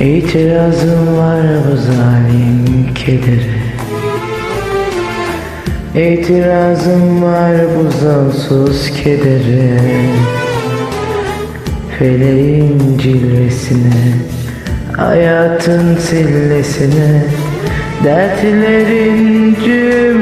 İtirazım var bu zalim kedere. İtirazım var bu zansız kedere. Feleğin cilvesine Hayatın sillesine Dertlerin cümlesine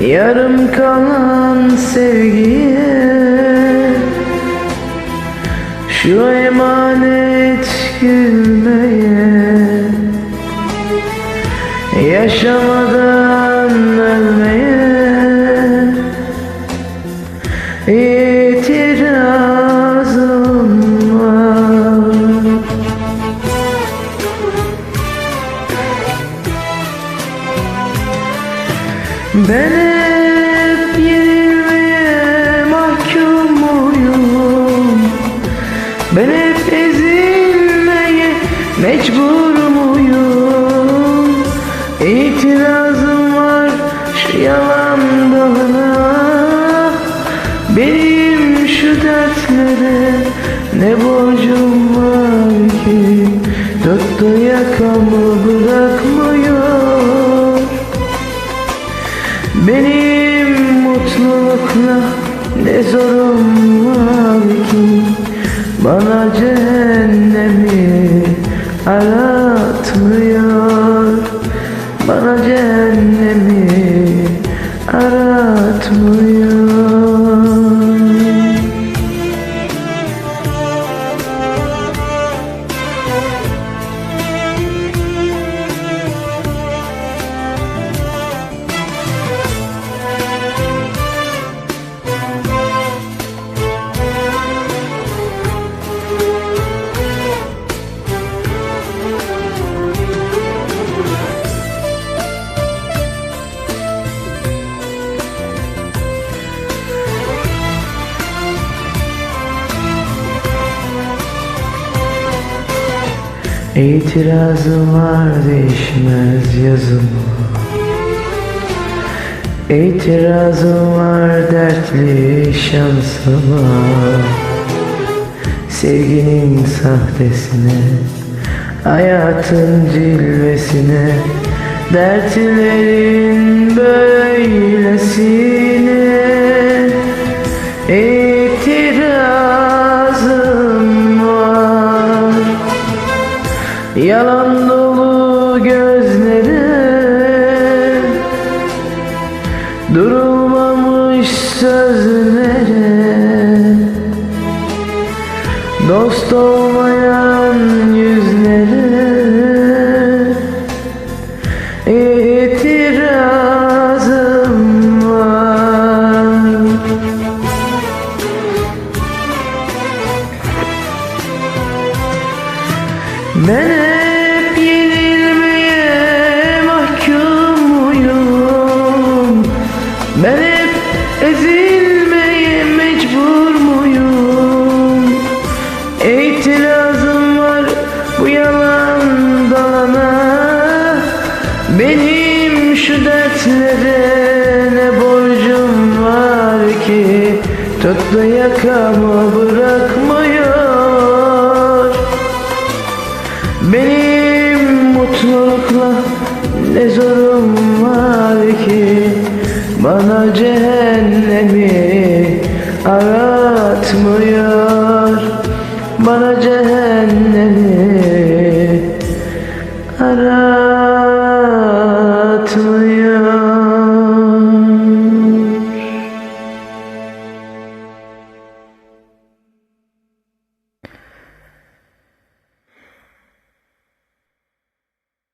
Yarım kalan sevgiye Şu emanet gülmeye Yaşamadan ölmeye İtirazım Ben hep yenilmeye mahkum muyum? Ben hep ezilmeye mecbur muyum? İtirazım var şu yalan dalına Benim şu dertlere ne borcum var ki Tuttu yakamı bırakmıyor mutlulukla ne zorum var ki? Bana cehennemi aratmıyor. Bana cehennemi aratmıyor İtirazım var değişmez yazım. İtirazım var dertli şansıma Sevginin sahtesine Hayatın cilvesine Dertlerin böylesine Yalan dolu gözlere Durulmamış sözlere. Dost olmayan Ben hep yenilmeye mahkum muyum? Ben hep ezilmeye mecbur muyum? İtirazım var bu yalan dalana Benim şu dertlere ne borcum var ki Tuttu yakamı bırakmıyor benim mutlulukla ne zorum var ki? Bana cehennemi aratmıyor. Bana cehennemi